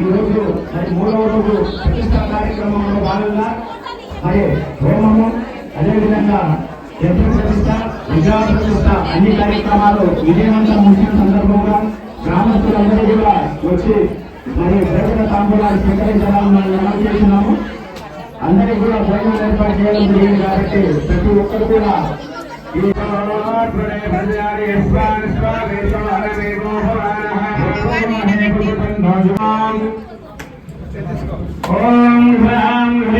ఈరోజు మరి మూడవ రోజు ప్రతిష్టా కార్యక్రమంలో భాగంగా హోమము అదేవిధంగా యజ్ఞ ప్రతిష్ట విగ్రహ ప్రతిష్ట అన్ని కార్యక్రమాలు విజయవంతం ముగిసిన సందర్భంగా గ్రామస్తులందరూ కూడా వచ్చి మరి ప్రజల తాంబూలాలు స్వీకరించాలని మనం మనం చేస్తున్నాము. అందరికీ కూడా భోజనం ఏర్పాటు చేయడం జరిగింది కాబట్టి ప్రతి ఒక్కరు కూడా ఓం హ్రాం హ్రీం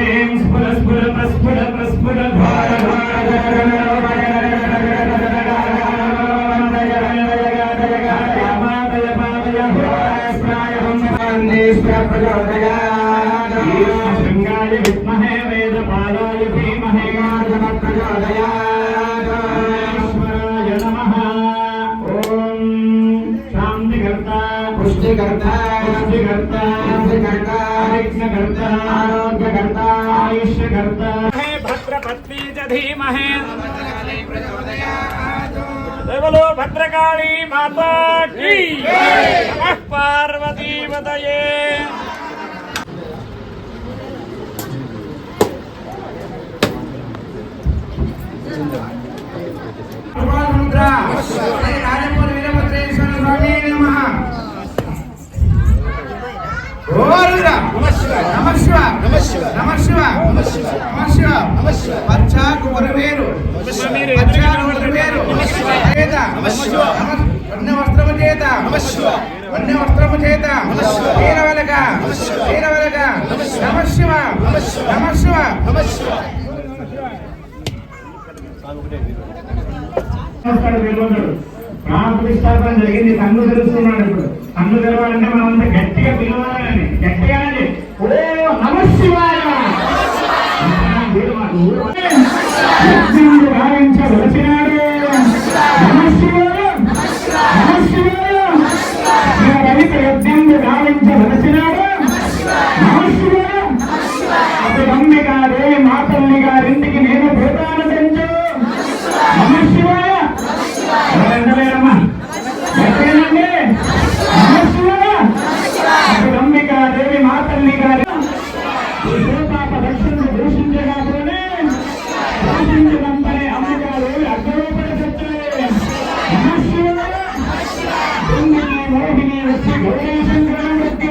शृंगाय विद्महे वेदपादाय धीमहे प्रचोदयाय नमः। ॐ शान्तिकर्ता। पुष्टिकर्ता। आयुष्यकर्ता। भद्रपत्नी च धीमहे। बोलो भद्रकाली माता की। नमः पार्वती पतये వస్త్రము చేత వన్య వస్త్రము చేత వీరవలక వీరవలక నమ శివ నమ శివ ప్రాణ ప్రతిష్టాపన జరిగింది. కన్ను తెలుస్తున్నాడు ఇప్పుడు. కన్ను తెరవాలంటే మనం అంతా మమ్మీ గారే మా తల్లి గారింటికి నేను భూతాను పెంచు నమ ఎంతలేరమ్మా ఎక్కడేనండి నమ మా తల్లి గారి దూషించగానే మోహిని వచ్చి వచ్చి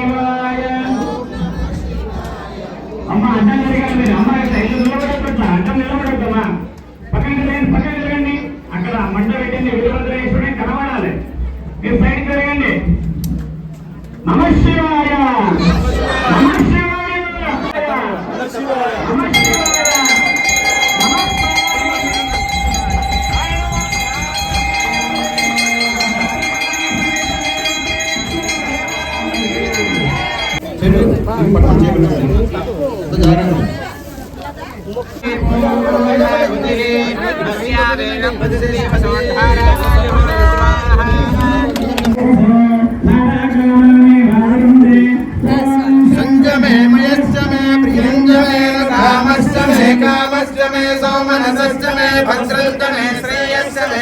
फिर पटना जेल में तो जा रहे हैं संजमे मयश्चमे प्रियंजमे कामश्चमे कामश्चमे सौमनसश्चमे भद्रंतमे श्रेयश्चमे